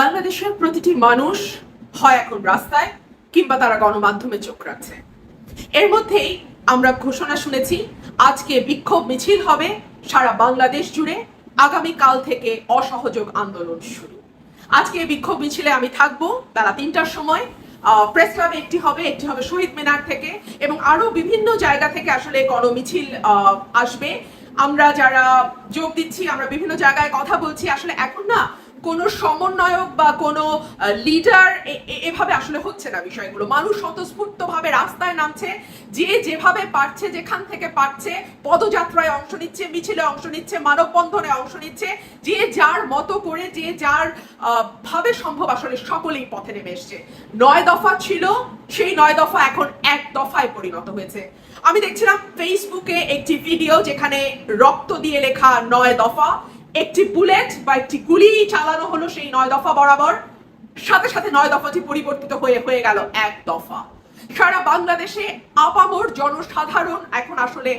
বাংলাদেশের প্রতিটি মানুষ হয় এখন রাস্তায় কিংবা তারা গণমাধ্যমে চোখ রাখছে। এর মধ্যেই আমরা ঘোষণা শুনেছি, আজকে বিক্ষোভ মিছিল হবে সারা বাংলাদেশ জুড়ে। আগামী কাল থেকে অসহযোগ আন্দোলন শুরু। আজকে বিক্ষোভ মিছিলে আমি থাকব বেলা তিনটার সময়। প্রেস ক্লাবে একটি হবে একটি হবে শহীদ মিনার থেকে এবং আরও বিভিন্ন জায়গা থেকে আসলে গণমিছিল আসবে। আমরা যারা যোগ দিচ্ছি, আমরা বিভিন্ন জায়গায় কথা বলছি, আসলে এখন না কোনো সমন্বয়ক বা কোনো লিডার এভাবে আসলে হচ্ছে না বিষয়গুলো। মানুষ স্বতঃস্ফূর্ত ভাবে রাস্তায় নামছে, যে যেভাবে পারছে, যেখান থেকে পারছে, পদযাত্রায় অংশ নিচ্ছে, মিছিলে অংশ নিচ্ছে, মানববন্ধনে অংশ নিচ্ছে, যে যার মতো করে, যে যার ভাবে সম্ভব আসলে সকলেই পথে নেমে এসছে। নয় দফা ছিল, সেই নয় দফা এখন এক দফায় পরিণত হয়েছে। আমি দেখছিলাম ফেসবুকে একটি ভিডিও যেখানে রক্ত দিয়ে লেখা নয় দফা। একটি বুলেট বা একটি গুলি চালানো হলো সেই নয় দফা বরাবর। সাথে সাথে নয় দফাটি পরিবর্তিত হয়ে হয়ে গেল এক দফা। সারা বাংলাদেশে আপামর জনসাধারণ এখন আসলে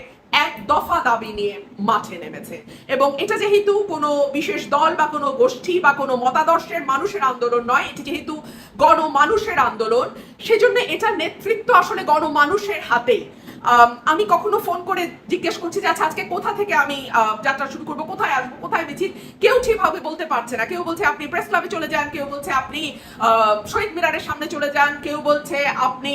এক দফা দাবি নিয়ে মাঠে নেমেছে। এবং এটা যেহেতু কোনো বিশেষ দল বা কোনো গোষ্ঠী বা কোনো মতাদর্শের মানুষের আন্দোলন নয়, এটি যেহেতু গণমানুষের আন্দোলন, সেজন্য এটা নেতৃত্ব আসলে গণমানুষের হাতেই। আম, কখনো ফোন করে জিজ্ঞেস করছি যে আচ্ছা আজকে কোথা থেকে আমি যাত্রা শুরু করব? কোথায় আসব? কোথায় মিছিল? কেউ ঠিকভাবে বলতে পারছে না। কেউ বলছে আপনি প্রেস ক্লাবে চলে যান। কেউ বলছে আপনি শহীদ মিনারের সামনে চলে যান। কেউ বলছে আপনি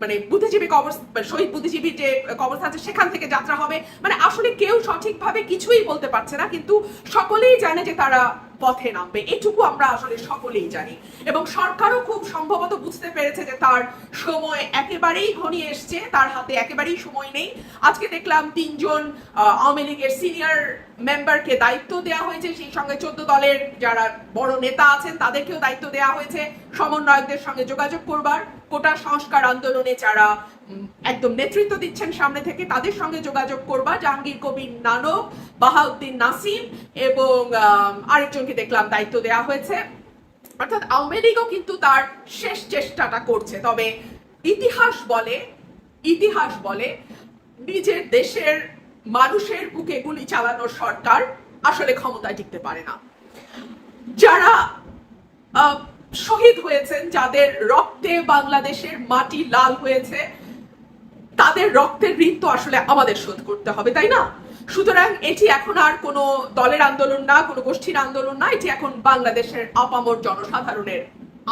মানে বুদ্ধিজীবী কবর শহীদ বুদ্ধিজীবী যে কবরস্থান আছে সেখান থেকে যাত্রা হবে। মানে আসলে কেউ সঠিকভাবে কিছুই বলতে পারছে না। কিন্তু সকলেই জানে যে তারা পথে নামবে। এটুকু আমরা আসলে সকলেই জানি। এবং সরকারও খুব সম্ভবত বুঝতে পেরেছে যে তার সময় একেবারেই ঘনিয়ে এসছে, তার হাতে একেবারেই সময় নেই। আজকে দেখলাম তিনজন আওয়ামী লীগের সিনিয়র মেম্বারকে দায়িত্ব দেওয়া হয়েছে। সেই সঙ্গে চোদ্দ দলের যারা বড় নেতা আছেন, তাদেরকেও দায়িত্ব দেওয়া হয়েছে। সমন্বয়কদের সঙ্গে যোগাযোগ করবার। কোটা সংস্কার আন্দোলনে যারা একদম নেতৃত্ব দিচ্ছেন সামনে থেকে। তাদের সঙ্গে যোগাযোগ করবা, জাহাঙ্গীর কবির নানক, বাহাউদ্দিন নাসিম এবং আরেকজনকে দেখলাম দায়িত্ব দেওয়া হয়েছে। অর্থাৎ আওয়ামী লীগও কিন্তু তার শেষ চেষ্টাটা করছে। তবে ইতিহাস বলে ইতিহাস বলে নিজের দেশের মানুষের বুকে গুলি চালানোর সরকার আসলে ক্ষমতায় টিকতে পারে না। যারা শহীদ হয়েছেন, যাদের রক্তে বাংলাদেশের মাটি লাল হয়েছে তাদের রক্তের ঋণ তো আসলে আমাদের শোধ করতে হবে, তাই না? সুতরাং এটি এখন আর কোনো দলের আন্দোলন না, কোনো গোষ্ঠীর আন্দোলন না, এটি এখন বাংলাদেশের আপামর জনসাধারণের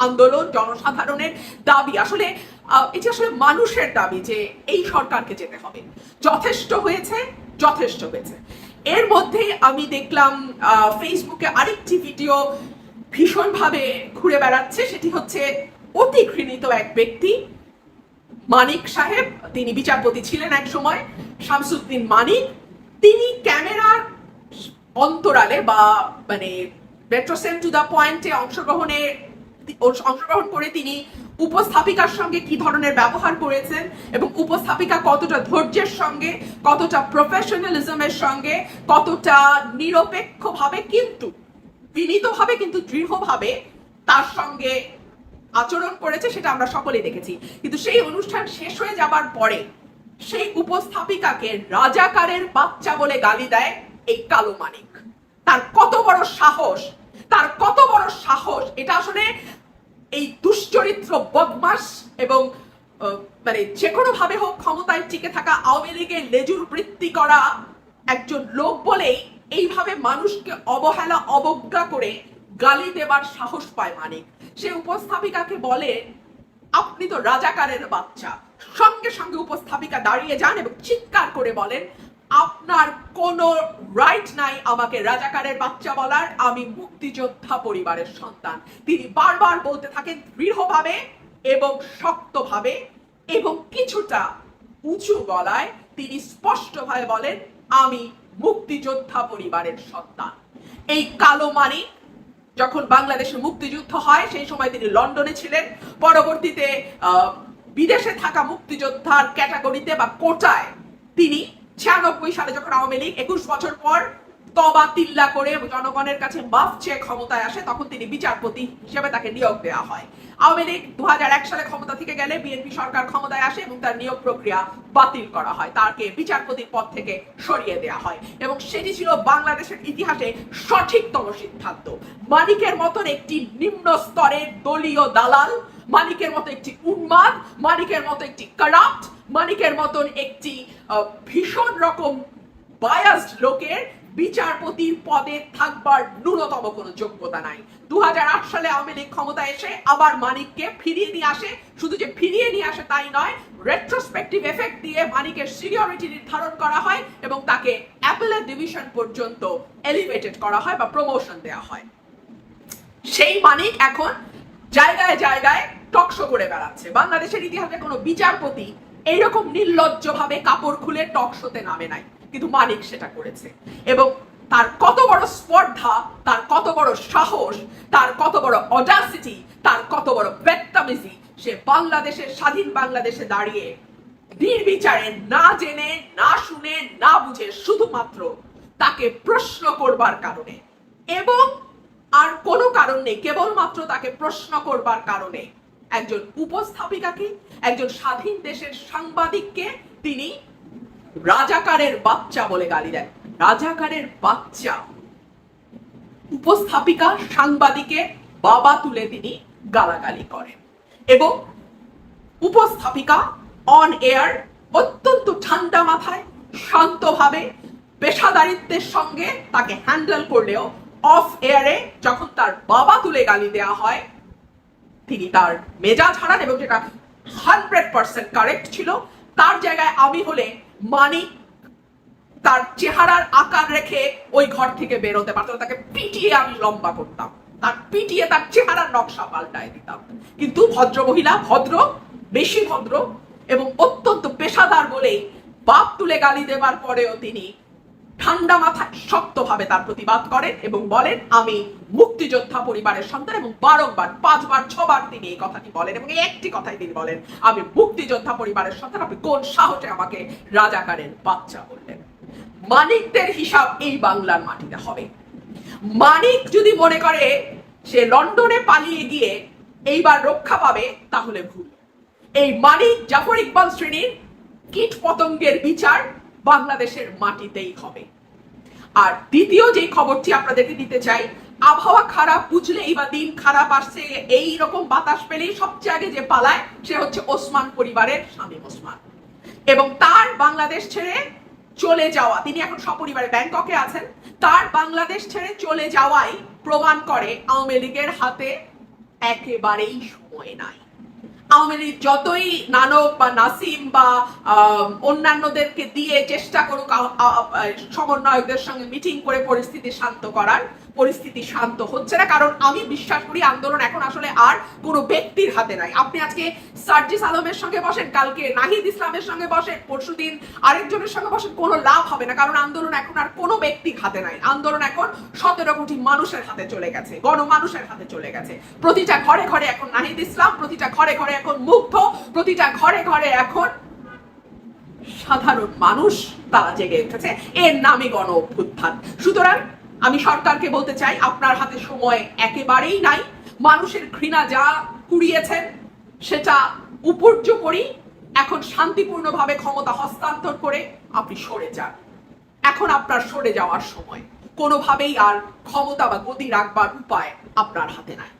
আন্দোলন, জনসাধারণের দাবি। আসলে এটি আসলে মানুষের দাবি যে এই সরকারকে যেতে হবে। যথেষ্ট হয়েছে যথেষ্ট হয়েছে। এর মধ্যে আমি দেখলাম ফেসবুকে আরেকটি ভিডিও ভীষণভাবে ঘুরে বেড়াচ্ছে, সেটি হচ্ছে অতি ঘৃণিত এক ব্যক্তি মানিক সাহেব, তিনি বিচারপতি ছিলেন এক সময়, শামসুদ্দিন মানিক, তিনি ক্যামেরার অন্তরালে বা মানে মেট্রোসেন টু দা পয়েন্টে অংশগ্রহণে, অংশগ্রহণ করে তিনি উপস্থাপিকার সঙ্গে কি ধরনের ব্যবহার করেছেন এবং উপস্থাপিকা কতটা ধৈর্যের সঙ্গে, কতটা প্রফেশনালিজমের সঙ্গে, কতটা নিরপেক্ষভাবে কিন্তু, বিনীতভাবে কিন্তু দৃঢ়ভাবে তার সঙ্গে আচরণ করেছে সেটা আমরা সকলেই দেখেছি। কিন্তু সেই অনুষ্ঠান শেষ হয়ে যাবার পরে সেই উপস্থাপিকাকে রাজাকারের বাচ্চা বলে গালি দেয় এই কালো মানিক। তার কত বড় সাহস, তার কত বড় সাহস, এটা আসলে এই দুশ্চরিত্র, বদমাস এবং মানে যে কোনো ভাবে হোক ক্ষমতায় টিকে থাকা আওয়ামী লীগের লেজুর বৃত্তি করা একজন লোক বলেই এইভাবে মানুষকে অবহেলা, অবজ্ঞা করে গালি দেবার সাহস পায় মানিক। সে উপস্থাপিকাকে বলে, আপনি তো রাজাকারের বাচ্চা। সঙ্গে সঙ্গে উপস্থাপিকা দাঁড়িয়ে যান এবং চিৎকার করে বলেন, আপনার কোনো রাইট নাই আমাকে রাজাকারের বাচ্চা বলার। আমি মুক্তিযোদ্ধা পরিবারের সন্তান। তিনি বারবার বলতে থাকেন দৃঢ়ভাবে এবং শক্তভাবে এবং কিছুটা উঁচু গলায় তিনি স্পষ্টভাবে বলেন, আমি মুক্তিযোদ্ধা পরিবারের সন্তান। এই কালো মানিক যখন বাংলাদেশে মুক্তিযুদ্ধ হয়, সেই সময় তিনি লন্ডনে ছিলেন। পরবর্তীতে বিদেশে থাকা মুক্তিযোদ্ধার ক্যাটাগরিতে বা কোটায় তিনি ছিয়ানব্বই সালে যখন আওয়ামী লীগ একুশ বছর পর তবা, তিল্লা করে জনগণের কাছে মাফ চেয়ে ক্ষমতায় আসে, তখন তিনি বিচারপতি হিসেবে তাকে নিয়োগ দেওয়া হয়। আওয়ামী লীগ দু হাজার এক সালে ক্ষমতা থেকে গেলে বিএনপি সরকার ক্ষমতায় আসে এবং তার নিয়োগ প্রক্রিয়া বাতিল করা হয়। তাকে বিচারপতির পদ থেকে সরিয়ে দেওয়া হয় এবং সেটি ছিল বাংলাদেশের ইতিহাসে সঠিকতম সিদ্ধান্ত। মানিকের মতন একটি নিম্ন স্তরের দলীয় দালাল মানিকের মতো একটি উন্মাদ মানিকের মতো একটি কারাপ্ট মানিকের মতন একটি ভীষণ রকম বায়াসড লোকের বিচারপতির পদে থাকবার ন্যূনতম কোনো যোগ্যতা নাই। দু সালে আওয়ামী লীগ ক্ষমতা এসে আবার মানিককে ফিরিয়ে নিয়ে আসে। শুধু যে ফিরিয়ে নিয়ে আসে তাই নয় রেট্রোস্পেক্টিভ এফেক্ট দিয়ে মানিকের সিনিয়রিটি নির্ধারণ করা হয় এবং তাকে অ্যাপেলের ডিভিশন পর্যন্ত এলিভেটেড করা হয় বা প্রমোশন দেওয়া হয়। সেই মানিক এখন জায়গায় জায়গায় টকশো করে বেড়াচ্ছে। বাংলাদেশের ইতিহাসে কোনো বিচারপতি এইরকম নির্লজ্জ ভাবে কাপড় খুলে টকশোতে নামে নাই। কিন্তু মানিক সেটা করেছে। এবং তার কত বড় স্পর্ধা, তার কত বড় সাহস, তার কত বড় অডাসিটি তার কত বড় বেত্তামিজি সে বাংলাদেশের, স্বাধীন বাংলাদেশে দাঁড়িয়ে নির্বিচারে না জেনে, না শুনে, না বুঝে শুধুমাত্র তাকে প্রশ্ন করবার কারণে। এবং আর কোনো কারণ নেই, কেবলমাত্র তাকে প্রশ্ন করবার কারণে। একজন উপস্থাপিকাকে, একজন স্বাধীন দেশের সাংবাদিককে তিনি রাজাকারের বাচ্চা বলে গালি দেন। রাজাকারের বাচ্চা। উপস্থাপিকা, সাংবাদিকে বাবা তুলে তিনি গালাগালি করেন। এবং উপস্থাপিকা অন এয়ার অত্যন্ত ঠান্ডা মাথায়, শান্তভাবে, পেশাদারিত্বের সঙ্গে তাকে হ্যান্ডেল করলেও অফ এয়ারে যখন তার বাবা তুলে গালি দেওয়া হয়, তিনি তার মেজাজ হারান এবং যেটা হান্ড্রেড পার্সেন্ট কারেক্ট ছিল, তার জায়গায় আমি হলে মানিক তার চেহারার আকার রেখে ওই ঘর থেকে বেরোতে পারতো তাকে পিটিয়ে আমি লম্বা করতাম। তার পিটিয়ে তার চেহারার নকশা পাল্টায় দিতাম। কিন্তু ভদ্র মহিলা ভদ্র, বেশি ভদ্র এবং অত্যন্ত পেশাদার বলেই বাপ তুলে গালি দেবার পরেও তিনি ঠান্ডা মাথায় শক্তভাবে তার প্রতিবাদ করেন এবং বলেন, আমি মুক্তিযোদ্ধা পরিবারের সন্তান এবং বারংবার, পাঁচবার, ছবার তিনি এই কথাটি বলেন এবং একটি কথাই তিনি বলেন, আমি মুক্তিযোদ্ধা পরিবারের সন্তান, আপনি কোন সাহসে আমাকে রাজাকারের বাচ্চা বললেন মানিকদের হিসাব এই বাংলার মাটিতে হবে। মানিক যদি মনে করে সে লন্ডনে পালিয়ে গিয়ে এইবার রক্ষা পাবে, তাহলে ভুল। এই মানিক জাফর ইকবাল শ্রেণির কীট পতঙ্গের বিচার বাংলাদেশের মাটিতেই হবে। আর দ্বিতীয় যে খবরটি আপনাদেরকে দিতে চাই, আবহাওয়া খারাপ বুঝলেই বা দিন খারাপ আসছে, এই রকম বাতাস পেলেই সবচেয়ে আগে যে পালায় সে হচ্ছে ওসমান পরিবারের স্বামী ওসমান। এবং তার বাংলাদেশ ছেড়ে চলে যাওয়া, তিনি এখন সপরিবারে ব্যাংককে আছেন, তার বাংলাদেশ ছেড়ে চলে যাওয়াই প্রমাণ করে আওয়ামী লীগের হাতে একেবারেই সময় নাই। আওয়ামী লীগ যতই নানক বা নাসিম বা অন্যান্যদেরকে দিয়ে চেষ্টা করুক সমন্বয়কদের সঙ্গে মিটিং করে পরিস্থিতি শান্ত করার পরিস্থিতি শান্ত হচ্ছে না, কারণ আমি বিশ্বাস করি আন্দোলন এখন আসলে আর কোনো ব্যক্তির হাতে নাই। আপনি আজকে সার্জিস আলমের সঙ্গে বসেন, কালকে নাহিদ ইসলামের সঙ্গে বসেন, পরশুদিন আরেকজনের সঙ্গে বসেন, কোনো লাভ হবে না, কারণ আন্দোলন এখন আর কোনো ব্যক্তির হাতে নাই। আন্দোলন এখন সতেরো কোটি মানুষের হাতে চলে গেছে, গণমানুষের হাতে চলে গেছে। প্রতিটা ঘরে ঘরে এখন নাহিদ ইসলাম, প্রতিটা ঘরে ঘরে এখন মুগ্ধ, প্রতিটা ঘরে ঘরে এখন সাধারণ মানুষ তারা জেগে উঠেছে। এর নামে গণ অভ্যুত্থান। সুতরাং আমি সরকারকে বলতে চাই, আপনার হাতে সময় একেবারেই নাই। মানুষের ঘৃণা যা কুড়িয়েছেন, সেটা উপর্য করি এখন শান্তিপূর্ণভাবে ক্ষমতা হস্তান্তর করে আপনি সরে যান। এখন আপনার সরে যাওয়ার সময়। কোনোভাবেই আর ক্ষমতা বা গতি রাখবার উপায় আপনার হাতে নাই।